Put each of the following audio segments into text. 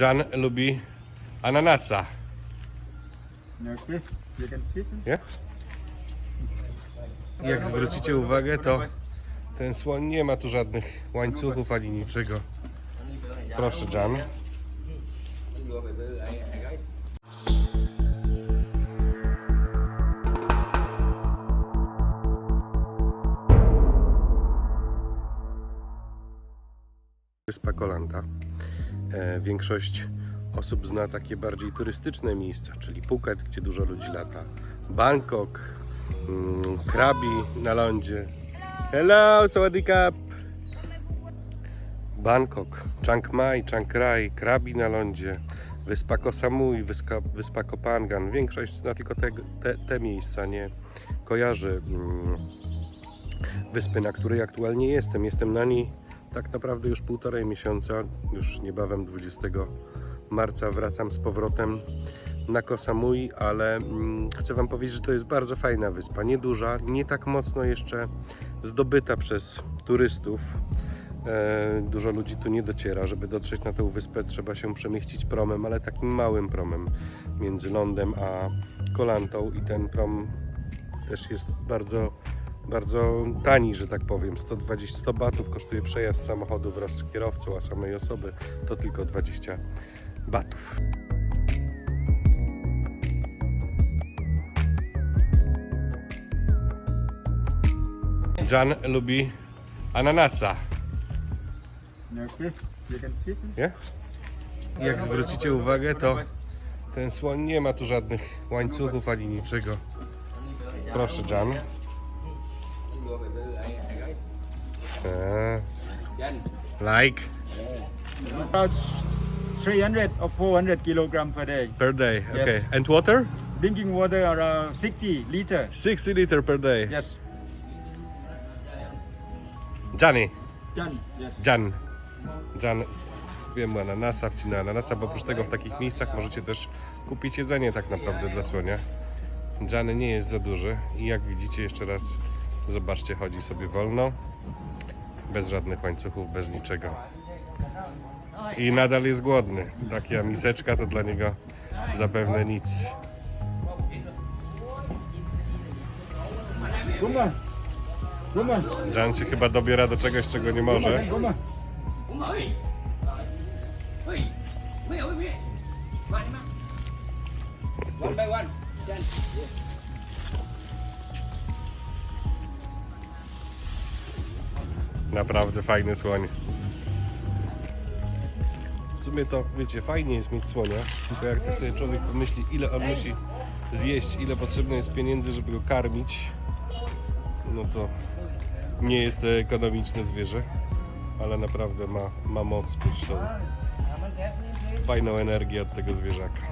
Jan lubi ananasa. Nie? Jak zwrócicie uwagę, to ten słoń nie ma tu żadnych łańcuchów ani niczego. Proszę, Jan. Kolanda. E, większość osób zna takie bardziej turystyczne miejsca, czyli Phuket, gdzie dużo ludzi lata, Bangkok, mm, Krabi na lądzie. Hello, sawadikap! Bangkok, Chiang Mai, Chiang Rai, Krabi na lądzie, wyspa Koh Samui, wyspa, wyspa Kopangan. Większość zna tylko te, te, te miejsca, nie kojarzy mm, wyspy, na której aktualnie jestem. Jestem na niej tak naprawdę już półtorej miesiąca, już niebawem 20 marca wracam z powrotem na Koh Samui, ale mm, chcę Wam powiedzieć, że to jest bardzo fajna wyspa, nieduża, nie tak mocno jeszcze zdobyta przez turystów. E, dużo ludzi tu nie dociera. Żeby dotrzeć na tę wyspę, trzeba się przemieścić promem, ale takim małym promem między lądem a Kolantą. I ten prom też jest bardzo, bardzo tani, że tak powiem. 120 100 batów kosztuje przejazd samochodu wraz z kierowcą, a samej osoby to tylko 20 batów. Jan lubi ananasa. Nie? Jak zwrócicie uwagę, to ten słoń nie ma tu żadnych łańcuchów ani niczego. Proszę, Jan. Like About 300 or 400 kilogram per day. per day. Yes. Okay. And water? Drinking water around 60 liter. 60 liter per day. Yes. Johnny. Done. Yes. Jan. Jan. Wiem ananasa, wcina ananasa, bo oprócz tego w takich miejscach możecie też kupić jedzenie tak naprawdę dla słonia. Jan nie jest za duży i jak widzicie jeszcze raz zobaczcie, chodzi sobie wolno. Bez żadnych łańcuchów, bez niczego. I nadal jest głodny. Taka miseczka to dla niego zapewne nic. Jan się chyba dobiera do czegoś, czego nie może. One by one Naprawdę fajny słoń. W sumie to, wiecie, fajnie jest mieć słonia, tylko jak tak sobie człowiek pomyśli, ile on musi zjeść, ile potrzebne jest pieniędzy, żeby go karmić, no to nie jest to ekonomiczne zwierzę, ale naprawdę ma, ma moc, tą fajną energię od tego zwierzaka.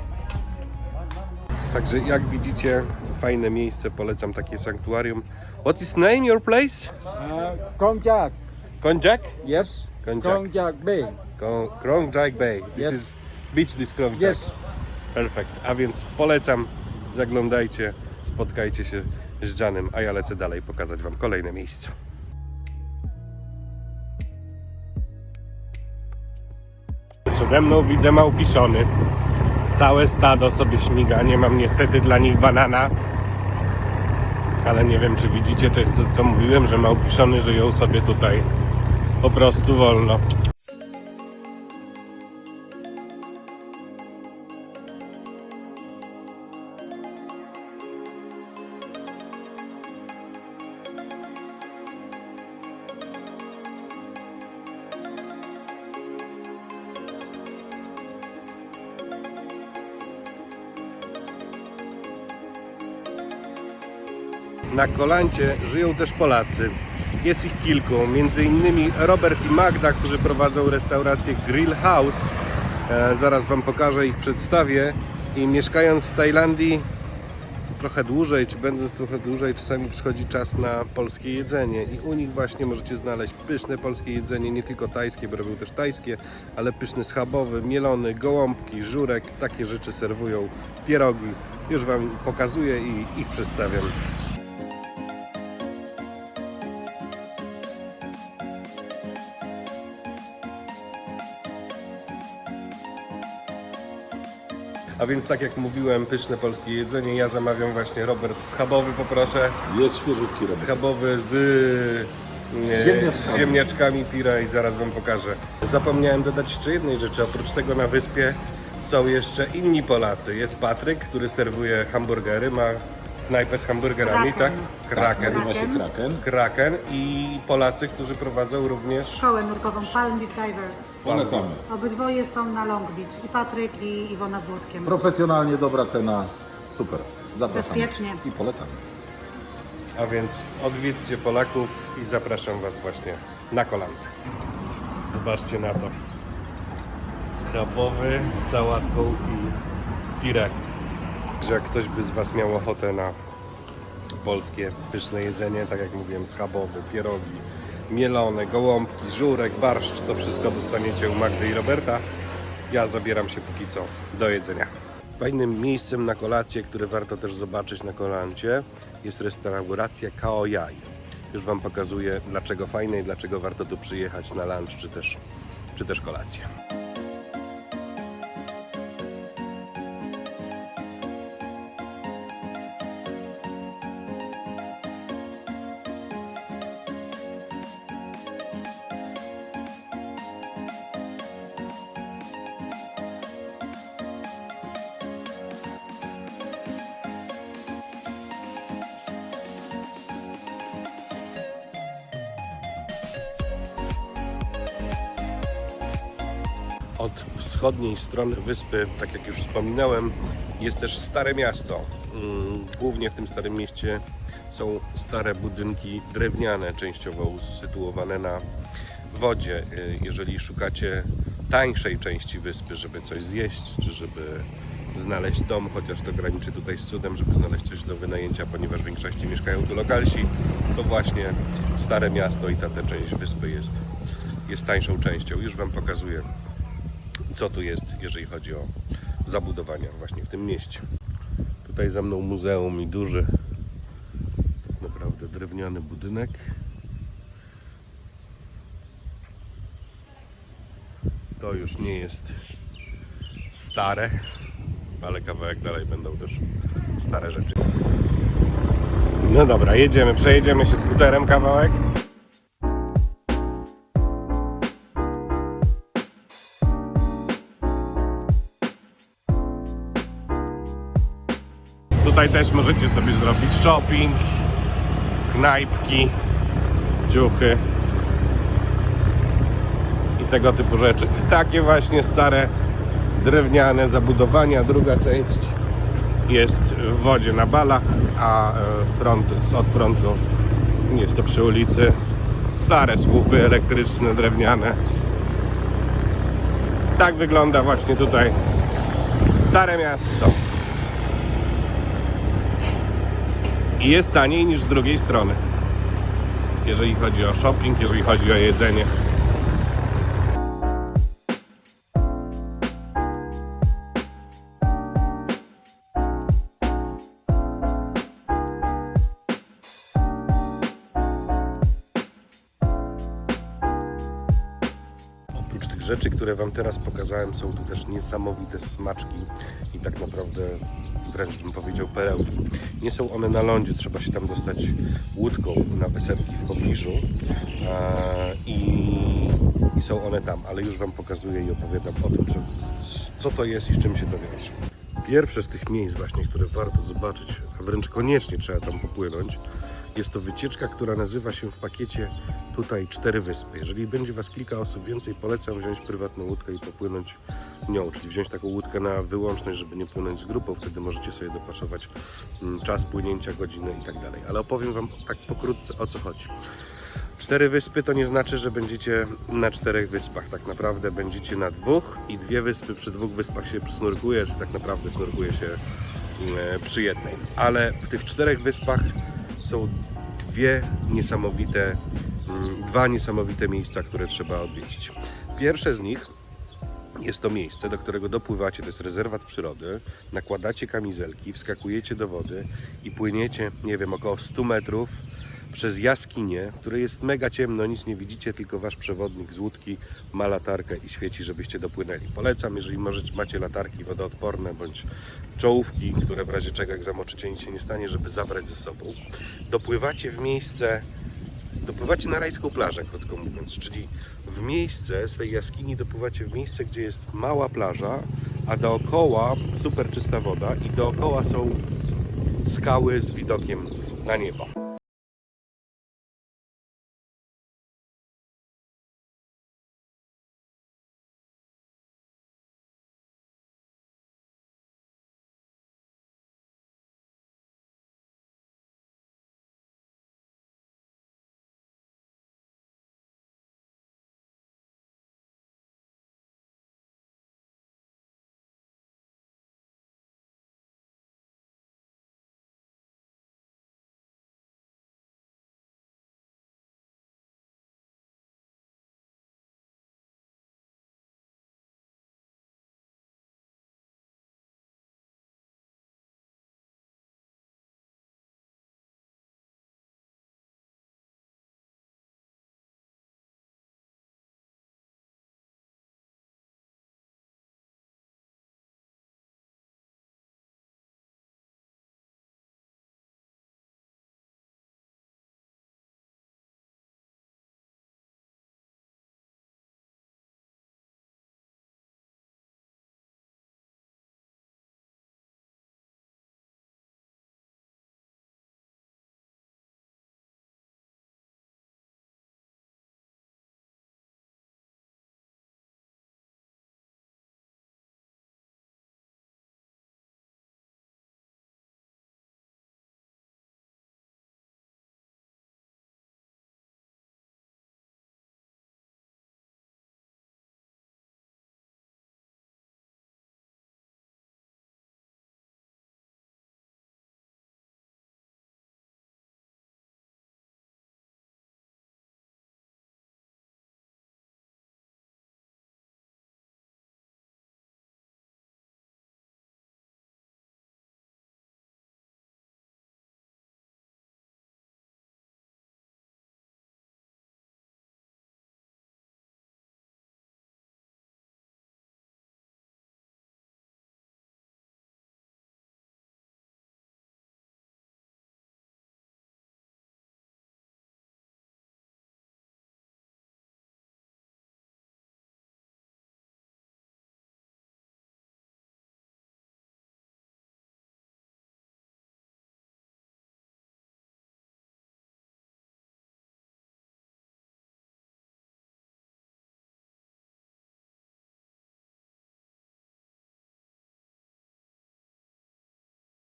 Także jak widzicie, fajne miejsce, polecam takie sanktuarium. What is name your place? Uh. Konjac? Yes. Kongjak Bay. Krong- Krongjack Bay. This Yes. is beach this Krongjack. Yes. Perfect. A więc polecam, zaglądajcie, spotkajcie się z Janem, a ja lecę dalej pokazać Wam kolejne miejsca. Przede mną widzę małpiszony. Całe stado sobie śmiga. Nie mam niestety dla nich banana. Ale nie wiem, czy widzicie, to jest to, co mówiłem, że małpiszony żyją sobie tutaj po prostu wolno. Na Kolancie żyją też Polacy. Jest ich kilku, między innymi Robert i Magda, którzy prowadzą restaurację Grill House. E, zaraz Wam pokażę ich przedstawię. I mieszkając w Tajlandii trochę dłużej, czy będąc trochę dłużej, czasami przychodzi czas na polskie jedzenie. I u nich właśnie możecie znaleźć pyszne polskie jedzenie, nie tylko tajskie, bo robią też tajskie, ale pyszny schabowy, mielony, gołąbki, żurek, takie rzeczy serwują, pierogi. Już Wam pokazuję i ich przedstawiam. A więc tak jak mówiłem, pyszne polskie jedzenie. Ja zamawiam właśnie Robert schabowy poproszę. Jest świeżutki Robert. Schabowy z e, Ziemniaczkami. ziemniaczkami pira i zaraz Wam pokażę. Zapomniałem dodać jeszcze jednej rzeczy. Oprócz tego na wyspie są jeszcze inni Polacy. Jest Patryk, który serwuje hamburgery, ma knajpę z hamburgerami, Kraken. tak? Kraken. Nazywa się Kraken. Kraken i Polacy, którzy prowadzą również Szkołę nurkową Palm Beach Divers. Polecamy. Obydwoje są na Long Beach. I Patryk, i Iwona z Włodkiem. Profesjonalnie dobra cena. Super. Zapraszamy. Bezpiecznie. I polecamy. A więc odwiedźcie Polaków i zapraszam Was właśnie na kolantę. Zobaczcie na to. Schabowy z sałatką i pirek. Że jak ktoś by z Was miał ochotę na polskie pyszne jedzenie, tak jak mówiłem, schabowy, pierogi, mielone, gołąbki, żurek, barszcz, to wszystko dostaniecie u Magdy i Roberta. Ja zabieram się póki co do jedzenia. Fajnym miejscem na kolację, które warto też zobaczyć na kolancie, jest restauracja Kaojai. Już Wam pokazuję, dlaczego fajne i dlaczego warto tu przyjechać na lunch czy też, czy też kolację. Od wschodniej strony wyspy, tak jak już wspominałem, jest też Stare Miasto. Mm, Głównie w tym Starym Mieście są stare budynki drewniane, częściowo usytuowane na wodzie. Y, Jeżeli szukacie tańszej części wyspy, żeby coś zjeść, czy żeby znaleźć dom, chociaż to graniczy tutaj z cudem, żeby znaleźć coś do wynajęcia, ponieważ w większości mieszkają tu lokalsi, to właśnie Stare Miasto i ta, ta część wyspy jest, jest tańszą częścią. Już Wam pokazuję co tu jest, jeżeli chodzi o zabudowania właśnie w tym mieście. Tutaj za mną muzeum i duży, tak naprawdę drewniany budynek. To już nie jest stare, ale kawałek dalej będą też stare rzeczy. No dobra, jedziemy, przejedziemy się skuterem kawałek. Tutaj też możecie sobie zrobić shopping, knajpki, dziuchy i tego typu rzeczy. I takie właśnie stare drewniane zabudowania. Druga część jest w wodzie na balach, a e, front, od frontu jest to przy ulicy. Stare słupy elektryczne, drewniane. Tak wygląda właśnie tutaj Stare Miasto. I jest taniej niż z drugiej strony. Jeżeli chodzi o shopping, jeżeli chodzi o jedzenie. Rzeczy, które Wam teraz pokazałem, są tu też niesamowite smaczki i tak naprawdę wręcz bym powiedział perełki. Nie są one na lądzie, trzeba się tam dostać łódką na wysepki w pobliżu i, i są one tam, ale już Wam pokazuję i opowiadam o tym, że, co to jest i z czym się to wiąże. Pierwsze z tych miejsc właśnie, które warto zobaczyć, a wręcz koniecznie trzeba tam popłynąć, jest to wycieczka, która nazywa się w pakiecie tutaj Cztery Wyspy. Jeżeli będzie Was kilka osób więcej, polecam wziąć prywatną łódkę i popłynąć nią, czyli wziąć taką łódkę na wyłączność, żeby nie płynąć z grupą, wtedy możecie sobie dopaszować mm, czas płynięcia, godzinę i tak dalej. Ale opowiem Wam tak pokrótce o co chodzi. Cztery wyspy to nie znaczy, że będziecie na czterech wyspach. Tak naprawdę będziecie na dwóch i dwie wyspy. Przy dwóch wyspach się snurkuje, czy tak naprawdę snurkuje się e, przy jednej. Ale w tych czterech wyspach są dwie niesamowite, mm, dwa niesamowite miejsca, które trzeba odwiedzić. Pierwsze z nich jest to miejsce, do którego dopływacie, to jest rezerwat przyrody, nakładacie kamizelki, wskakujecie do wody i płyniecie, nie wiem, około 100 metrów przez jaskinię, w której jest mega ciemno, nic nie widzicie, tylko wasz przewodnik z łódki ma latarkę i świeci, żebyście dopłynęli. Polecam, jeżeli możecie, macie latarki wodoodporne bądź czołówki, które w razie czego jak zamoczycie nic się nie stanie, żeby zabrać ze sobą. Dopływacie w miejsce Dopływacie na rajską plażę, krótko mówiąc, czyli w miejsce z tej jaskini dopływacie w miejsce, gdzie jest mała plaża, a dookoła super czysta woda i dookoła są skały z widokiem na niebo.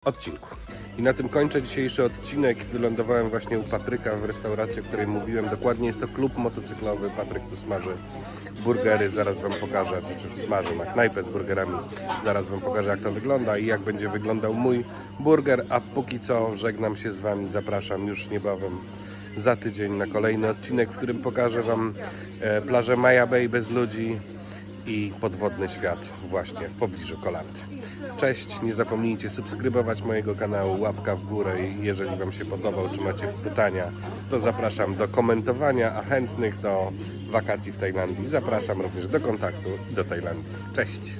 Odcinku. I na tym kończę dzisiejszy odcinek. Wylądowałem właśnie u Patryka w restauracji, o której mówiłem. Dokładnie jest to klub motocyklowy. Patryk tu smaży burgery. Zaraz Wam pokażę, czy też smaży na knajpę z burgerami. Zaraz Wam pokażę, jak to wygląda i jak będzie wyglądał mój burger. A póki co żegnam się z Wami. Zapraszam już niebawem za tydzień na kolejny odcinek, w którym pokażę Wam e, plażę Maya Bay bez ludzi i podwodny świat właśnie w pobliżu Kolandy. Cześć, nie zapomnijcie subskrybować mojego kanału, łapka w górę jeżeli Wam się podobał, czy macie pytania, to zapraszam do komentowania, a chętnych do wakacji w Tajlandii zapraszam również do kontaktu do Tajlandii. Cześć!